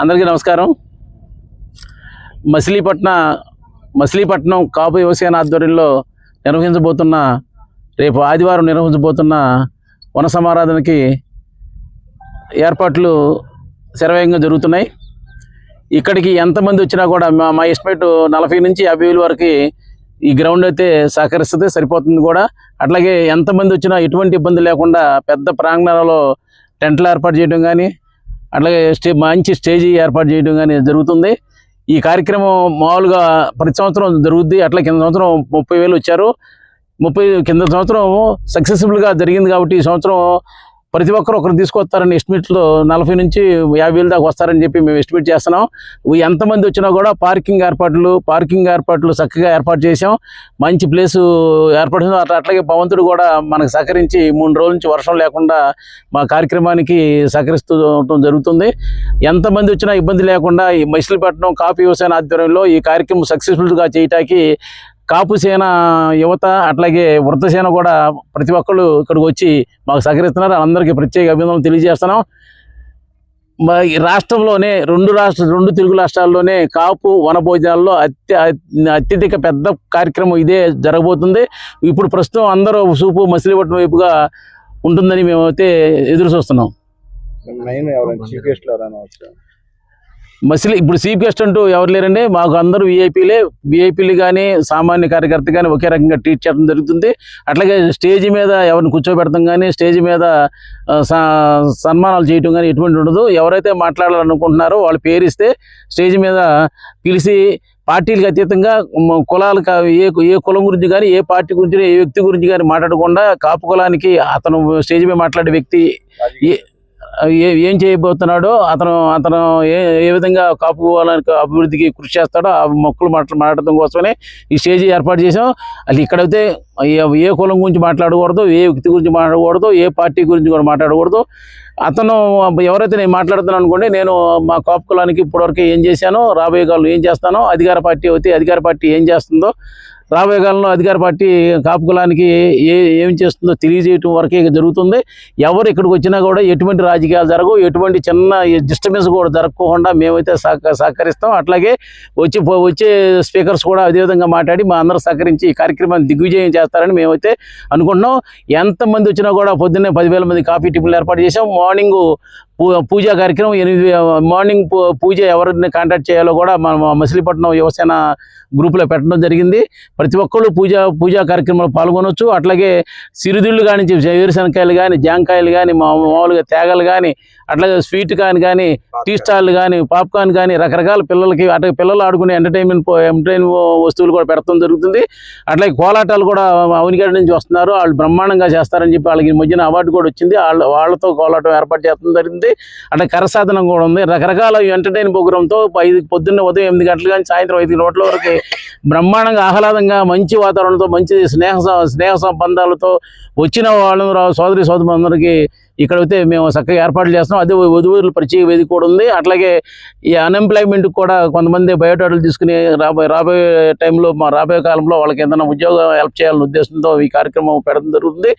అందరికీ నమస్కారం. మచిలీపట్న మచిలీపట్నం కాపు యువసేన ఆధ్వర్యంలో నిర్వహించబోతున్న రేపు ఆదివారం నిర్వహించబోతున్న వన సమారాధనకి ఏర్పాట్లు శరవేగంగా జరుగుతున్నాయి. ఇక్కడికి ఎంతమంది వచ్చినా కూడా మా మా ఎస్టిమేట్ నలభై నుంచి యాభై వేల వరకు ఈ గ్రౌండ్ అయితే సహకరిస్తుంది సరిపోతుంది కూడా. అట్లాగే ఎంతమంది వచ్చినా ఎటువంటి ఇబ్బంది లేకుండా పెద్ద ప్రాంగణాలలో టెంట్లు ఏర్పాటు చేయడం కానీ అట్లాగే స్టే మంచి స్టేజీ ఏర్పాటు చేయడం కానీ జరుగుతుంది. ఈ కార్యక్రమం మామూలుగా ప్రతి సంవత్సరం జరుగుద్ది. అట్లా కింద సంవత్సరం ముప్పై వేలు వచ్చారు. ముప్పై కింద సంవత్సరం సక్సెస్ఫుల్గా జరిగింది కాబట్టి ఈ సంవత్సరం ప్రతి ఒక్కరు ఒకరు తీసుకొస్తారని ఎస్టిమేట్లో నలభై నుంచి యాభై వేలు దాకా వస్తారని చెప్పి మేము ఎస్టిమేట్ చేస్తున్నాం. ఎంతమంది వచ్చినా కూడా పార్కింగ్ ఏర్పాట్లు పార్కింగ్ ఏర్పాట్లు చక్కగా ఏర్పాటు చేసాం మంచి ప్లేసు ఏర్పాటు చేసాం. అట్లా అట్లాగే భవంతుడు కూడా మనకు సహకరించి మూడు రోజుల నుంచి వర్షం లేకుండా మా కార్యక్రమానికి సహకరిస్తూ ఉండటం జరుగుతుంది. ఎంతమంది వచ్చినా ఇబ్బంది లేకుండా ఈ మచిలీపట్నం కాఫీ వ్యవసాయ ఆధ్వర్యంలో ఈ కార్యక్రమం సక్సెస్ఫుల్గా చేయటానికి కాపుసేన యువత అట్లాగే వృద్ధసేన కూడా ప్రతి ఒక్కళ్ళు ఇక్కడికి వచ్చి మాకు సహకరిస్తున్నారు. అందరికీ ప్రత్యేక అభినందనలు తెలియజేస్తున్నాం. మా ఈ రాష్ట్రంలోనే రెండు రాష్ట్ర రెండు తెలుగు రాష్ట్రాల్లోనే కాపు వనభోజనాల్లో అత్య అత్యధిక పెద్ద కార్యక్రమం ఇదే జరగబోతుంది. ఇప్పుడు ప్రస్తుతం అందరూ సూపు మసిలీపట్నం వైపుగా ఉంటుందని మేమైతే ఎదురు చూస్తున్నాం మెయిన్ ఎవరైనా చీఫ్ గెస్ట్ ఎవరైనా వచ్చారు మసిలి ఇప్పుడు చీఫ్ గెస్ట్ అంటూ ఎవరు లేరండి. మాకు అందరూ విఐపీలే విఐపీలు కానీ సామాన్య కార్యకర్త కానీ ఒకే రకంగా ట్రీట్ చేయడం జరుగుతుంది. అట్లాగే స్టేజ్ మీద ఎవరిని కూర్చోబెడతాం కానీ స్టేజ్ మీద స- సన్మానాలు చేయటం కానీ ఎటువంటి ఉండదు. ఎవరైతే మాట్లాడాలనుకుంటున్నారో వాళ్ళు పేరిస్తే స్టేజ్ మీద పిలిచి పార్టీలకు అతీతంగా కులాలకు ఏ ఏ కులం గురించి కానీ ఏ పార్టీ గురించి ఏ వ్యక్తి గురించి కానీ మాట్లాడకుండా కాపు కులానికి అతను స్టేజ్ మీద మాట్లాడే వ్యక్తి ఏం చేయబోతున్నాడో అతను అతను ఏ ఏ విధంగా కాపు అభివృద్ధికి కృషి చేస్తాడో ఆ మొక్కలు మాట్లా మాట్లాడటం కోసమే ఈ స్టేజ్ ఏర్పాటు చేసాం అది ఇక్కడైతే ఏ ఏ కులం గురించి మాట్లాడకూడదు ఏ వ్యక్తి గురించి మాట్లాడకూడదు ఏ పార్టీ గురించి కూడా మాట్లాడకూడదు. అతను ఎవరైతే నేను మాట్లాడుతున్నాను అనుకోండి నేను మా కాపు కులానికి ఇప్పటివరకు ఏం చేశానో రాబోయే కాలంలో ఏం చేస్తానో అధికార పార్టీ అయితే అధికార పార్టీ ఏం చేస్తుందో రాబోయే కాలంలో అధికార పార్టీ కాపు కులానికి ఏ ఏం చేస్తుందో తెలియజేయటం వరకే జరుగుతుంది. ఎవరు ఇక్కడికి వచ్చినా కూడా ఎటువంటి రాజకీయాలు జరగవు. ఎటువంటి చిన్న డిస్టర్బెన్స్ కూడా జరగకుండా మేమైతే సహక సహకరిస్తాం. అట్లాగే వచ్చి వచ్చే స్పీకర్స్ కూడా అదేవిధంగా మాట్లాడి మా అందరూ సహకరించి ఈ కార్యక్రమాన్ని దిగ్విజయం చేస్తారని మేమైతే అనుకుంటున్నాం. ఎంతమంది వచ్చినా కూడా పొద్దున్నే పదివేల మంది కాఫీ టిఫిన్లు ఏర్పాటు చేసాం మార్నింగ్ పూ- పూజా కార్యక్రమం ఎనిమిది మార్నింగ్ పూ- పూజ ఎవరిని కాంటాక్ట్ చేయాలో కూడా మనం మసిలీపట్నం యువసేన గ్రూప్లో పెట్టడం జరిగింది. ప్రతి ఒక్కళ్ళు పూజ పూజా కార్యక్రమంలో పాల్గొనవచ్చు అట్లాగే సిరిదిళ్ళు కానీ వేరుశనకాయలు కానీ జాంకాయలు కానీ మామూలుగా తేగలు కానీ అట్లాగే స్వీట్ కాని కానీ టీ స్టాల్ కానీ పాప్కార్న్ కానీ రకరకాల పిల్లలకి అట్లా పిల్లలు ఆడుకునే ఎంటర్టైన్మెంట్ ఎంటర్టైన్ వస్తువులు కూడా పెడతాం జరుగుతుంది. అట్లాగే కోలాటాలు కూడా అవనిగడ్డ నుంచి వస్తున్నారు. వాళ్ళు బ్రహ్మాండంగా చేస్తారని చెప్పి వాళ్ళకి ఈ మధ్యన అవార్డు కూడా వచ్చింది. వాళ్ళ వాళ్ళతో కోలాటం ఏర్పాటు చేయడం జరిగింది. అట్లా కరసాధనం కూడా ఉంది. రకరకాల ఎంటర్టైన్ ప్రోగ్రామ్తో ఐదు పొద్దున్న ఉదయం ఎనిమిది గంటలు కానీ సాయంత్రం ఐదు గంటల వరకు బ్రహ్మాండంగా ఆహ్లాదంగా మంచి వాతావరణంతో మంచి స్నేహ స- స్నేహ సంబంధాలతో వచ్చిన వాళ్ళు సోదరు సోదరి సోదరులందరికీ అయితే మేము చక్కగా ఏర్పాట్లు చేస్తున్నాం. అదే వధువుల ప్రత్యేక వేదిక కూడా ఉంది. అట్లాగే ఈ అన్ఎంప్లాయ్మెంట్ కూడా కొంతమంది బయోడాటాలు తీసుకుని రాబోయే రాబోయే టైంలో మా రాబోయే కాలంలో వాళ్ళకి ఏదైనా ఉద్యోగం హెల్ప్ చేయాలనే ఉద్దేశంతో ఈ కార్యక్రమం పెట్టడం జరుగుతుంది.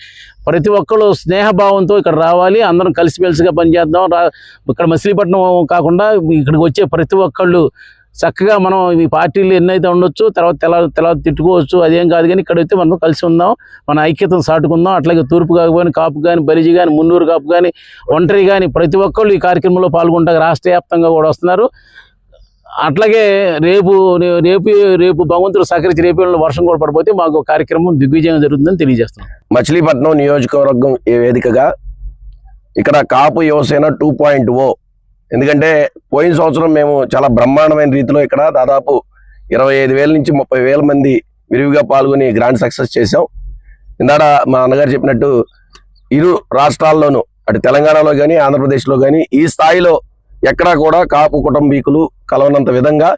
ప్రతి ఒక్కరు స్నేహభావంతో ఇక్కడ రావాలి. అందరం కలిసిమెలిసిగా పనిచేద్దాం. ఇక్కడ మచిలీపట్నం కాకుండా ఇక్కడికి వచ్చే ప్రతి ఒక్కళ్ళు చక్కగా మనం ఈ పార్టీలు ఎన్నైతే ఉండొచ్చు తర్వాత తెల తెల తిట్టుకోవచ్చు అదేం కాదు కానీ ఇక్కడైతే మనం కలిసి ఉందాం మన ఐక్యతను సాటుకుందాం అట్లాగే తూర్పు కాకపోయినా కాపు కానీ బలిజి కానీ మున్నూరు కాపు కానీ ఒంటరి కానీ ప్రతి ఒక్కళ్ళు ఈ కార్యక్రమంలో పాల్గొంటారు రాష్ట్ర వ్యాప్తంగా కూడా వస్తున్నారు. అట్లాగే రేపు రేపు రేపు భగవంతుడు సహకరించి రేపు వర్షం కూడా పడిపోతే మాకు కార్యక్రమం దిగ్విజయం జరుగుతుందని తెలియజేస్తున్నాం. మచిలీపట్నం నియోజకవర్గం వేదికగా? ఇక్కడ కాపు యువసేన టూ పాయింట్ ఓ ఎందుకంటే పోయిన సంవత్సరం మేము చాలా బ్రహ్మాండమైన రీతిలో ఇక్కడ దాదాపు ఇరవై ఐదు వేల నుంచి ముప్పై వేల మంది విరివిగా పాల్గొని గ్రాండ్ సక్సెస్ చేసాం ఇందాడ మా అన్నగారు చెప్పినట్టు ఇరు రాష్ట్రాల్లోనూ అటు తెలంగాణలో కానీ ఆంధ్రప్రదేశ్లో కానీ ఈ స్థాయిలో ఎక్కడా కూడా కాపు కుటుంబీకులు కలవనంత విధంగా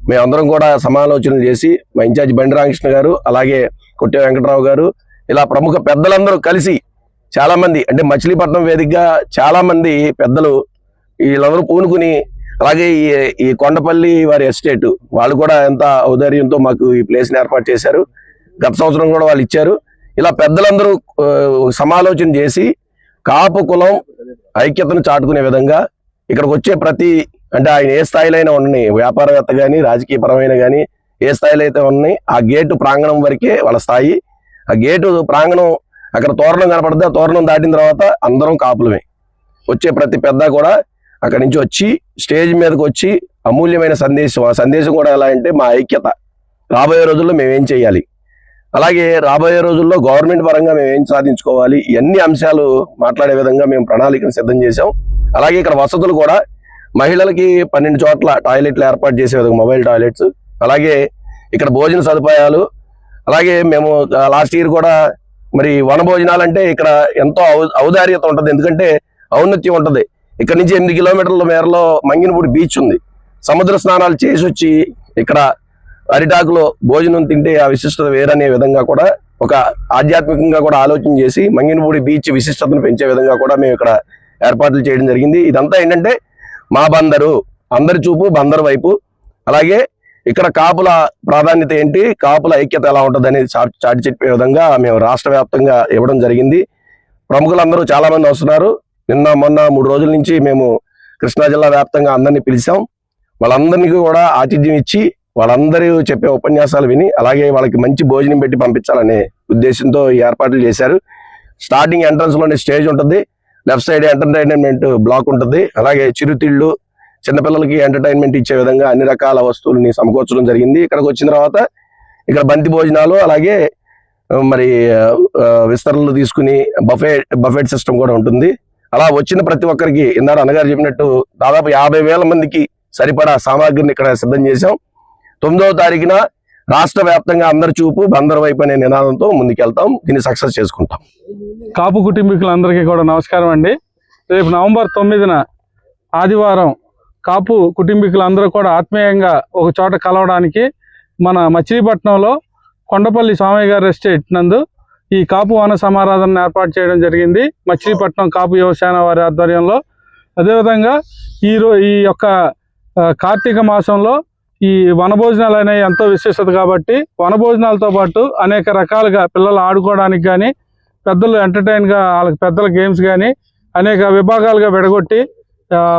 మేమందరం కూడా సమాలోచనలు చేసి మా ఇన్ఛార్జ్ బండి రామకృష్ణ గారు అలాగే కొట్టే వెంకటరావు గారు ఇలా ప్రముఖ పెద్దలందరూ కలిసి చాలామంది అంటే మచిలీపట్నం వేదికగా చాలామంది పెద్దలు వీళ్ళందరూ పూనుకుని అలాగే ఈ ఈ కొండపల్లి వారి ఎస్టేట్ వాళ్ళు కూడా ఎంత ఔదార్యంతో మాకు ఈ ప్లేస్ని ఏర్పాటు చేశారు. గత సంవత్సరం కూడా వాళ్ళు ఇచ్చారు. ఇలా పెద్దలందరూ సమాలోచన చేసి కాపు కులం ఐక్యతను చాటుకునే విధంగా ఇక్కడికి వచ్చే ప్రతి అంటే ఆయన ఏ స్థాయిలో అయినా ఉండని వ్యాపారవేత్త కానీ రాజకీయపరమైన కానీ ఏ స్థాయిలో అయితే ఉన్నాయి ఆ గేటు ప్రాంగణం వరకే వాళ్ళ స్థాయి. ఆ గేటు ప్రాంగణం అక్కడ తోరణం కనపడితే ఆ తోరణం దాటిన తర్వాత అందరం కాపులమే. వచ్చే ప్రతి పెద్ద కూడా అక్కడి నుంచి వచ్చి స్టేజ్ మీదకి వచ్చి అమూల్యమైన సందేశం ఆ సందేశం కూడా ఎలా అంటే మా ఐక్యత. రాబోయే రోజుల్లో మేము ఏం చేయాలి? అలాగే రాబోయే రోజుల్లో గవర్నమెంట్ పరంగా మేము ఏం సాధించుకోవాలి? ఎన్ని అంశాలు మాట్లాడే విధంగా మేము ప్రణాళికను సిద్ధం చేశాం? అలాగే ఇక్కడ వసతులు కూడా మహిళలకి పన్నెండు చోట్ల టాయిలెట్లు ఏర్పాటు చేసే విధంగా మొబైల్ టాయిలెట్స్ అలాగే ఇక్కడ భోజన సదుపాయాలు అలాగే మేము లాస్ట్ ఇయర్ కూడా మరి వన భోజనాలు అంటే ఇక్కడ ఎంతో ఔ- ఔదార్యత ఉంటుంది. ఎందుకంటే ఔన్నత్యం ఉంటుంది. ఇక్కడ నుంచి ఎనిమిది కిలోమీటర్ల మేరలో మంగినపూడి బీచ్ ఉంది. సముద్ర స్నానాలు చేసి వచ్చి ఇక్కడ అరిటాకులో భోజనం తింటే ఆ విశిష్టత వేరనే విధంగా కూడా ఒక ఆధ్యాత్మికంగా కూడా ఆలోచన చేసి మంగినపూడి బీచ్ విశిష్టతను పెంచే విధంగా కూడా మేము ఇక్కడ ఏర్పాట్లు చేయడం జరిగింది. ఇదంతా ఏంటంటే మా బందరు అందరి చూపు బందరు వైపు. అలాగే ఇక్కడ కాపుల ప్రాధాన్యత ఏంటి కాపుల ఐక్యత ఎలా ఉంటుంది అనేది చాటి చాటి చెప్పే విధంగా మేము రాష్ట్ర వ్యాప్తంగా ఇవ్వడం జరిగింది. ప్రముఖులందరూ చాలామంది వస్తున్నారు. నిన్న మొన్న మూడు రోజుల నుంచి మేము కృష్ణా జిల్లా వ్యాప్తంగా అందరినీ పిలిచాం. వాళ్ళందరినీ కూడా ఆతిథ్యం ఇచ్చి వాళ్ళందరూ చెప్పే ఉపన్యాసాలు విని అలాగే వాళ్ళకి మంచి భోజనం పెట్టి పంపించాలనే ఉద్దేశంతో ఈ ఏర్పాట్లు చేశారు. స్టార్టింగ్ ఎంట్రన్స్లోనే స్టేజ్ ఉంటుంది. లెఫ్ట్ సైడ్ ఎంటర్టైన్మెంట్ బ్లాక్ ఉంటుంది. అలాగే చిరుతిళ్ళు చిన్నపిల్లలకి ఎంటర్టైన్మెంట్ ఇచ్చే విధంగా అన్ని రకాల వస్తువులని సమకూర్చడం జరిగింది. ఇక్కడికి వచ్చిన తర్వాత ఇక్కడ బంతి భోజనాలు అలాగే మరి విస్తరణలు తీసుకుని బఫే బఫెట్ సిస్టమ్ కూడా ఉంటుంది. అలా వచ్చిన ప్రతి ఒక్కరికి ఇందాక అన్నగారు చెప్పినట్టు దాదాపు యాభై వేల మందికి సరిపడా సామాగ్రిని ఇక్కడ సిద్ధం చేశాం. తొమ్మిదవ తారీఖున రాష్ట్ర వ్యాప్తంగా అందరి చూపు బందర్ వైపు అనే నినాదంతో ముందుకెళ్తాం. దీన్ని సక్సెస్ చేసుకుంటాం. కాపు కుటుంబీకులందరికీ కూడా నమస్కారం అండి. రేపు నవంబర్ తొమ్మిదిన ఆదివారం కాపు కుటుంబీకులందరూ కూడా ఆత్మీయంగా ఒక చోట కలవడానికి మన మచిలీపట్నంలో కొండపల్లి స్వామి గారి ఎస్టేట్ నందు ఈ కాపు వన సమారాధన ఏర్పాటు చేయడం జరిగింది. మచిలీపట్నం కాపు యువసేన వారి ఆధ్వర్యంలో. అదేవిధంగా ఈ ఈ యొక్క కార్తీక మాసంలో ఈ వనభోజనాలు అనేవి ఎంతో విశేషత కాబట్టి వనభోజనాలతో పాటు అనేక రకాలుగా పిల్లలు ఆడుకోవడానికి కానీ పెద్దలు ఎంటర్టైన్గా వాళ్ళకి పెద్దల గేమ్స్ కానీ అనేక విభాగాలుగా విడగొట్టి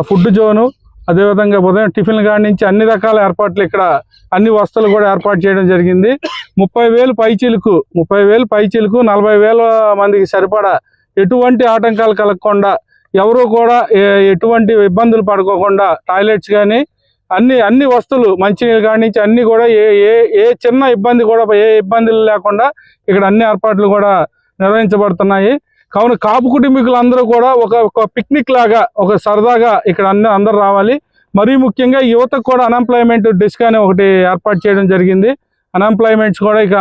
ఫుడ్ జోను అదేవిధంగా ఉదయం టిఫిన్ కాడి నుంచి అన్ని రకాల ఏర్పాట్లు ఇక్కడ అన్ని వస్తువులు కూడా ఏర్పాటు చేయడం జరిగింది. ముప్పై వేలు పైచీలకు ముప్పై వేలు పైచీలకు నలభై వేల మందికి సరిపడా ఎటువంటి ఆటంకాలు కలగకుండా ఎవరు కూడా ఏ- ఎటువంటి ఇబ్బందులు పడుకోకుండా టాయిలెట్స్ కానీ అన్ని అన్ని వస్తువులు మంచినీళ్ళు కాడి నుంచి అన్ని కూడా ఏ ఏ ఏ చిన్న ఇబ్బంది కూడా ఏ ఇబ్బందులు లేకుండా ఇక్కడ అన్ని ఏర్పాట్లు కూడా నిర్వహించబడుతున్నాయి. కావున కాపు కుటుంబీకులందరూ కూడా ఒక ఒక పిక్నిక్ లాగా ఒక సరదాగా ఇక్కడ అన్ని అందరూ రావాలి. మరీ ముఖ్యంగా యువతకు కూడా అన్ఎంప్లాయ్మెంట్ డిస్క్ అని ఒకటి ఏర్పాటు చేయడం జరిగింది. అన్ఎంప్లాయ్మెంట్స్ కూడా ఇక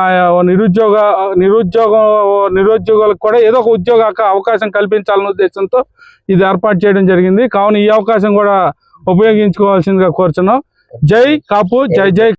నిరుద్యోగ నిరుద్యోగం నిరుద్యోగులకు కూడా ఏదో ఒక ఉద్యోగ అవకాశం కల్పించాలనే ఉద్దేశంతో ఇది ఏర్పాటు చేయడం జరిగింది. కావున ఈ అవకాశం కూడా ఉపయోగించుకోవాల్సిందిగా కోరుచున్నాం. జై కాపు జై జై.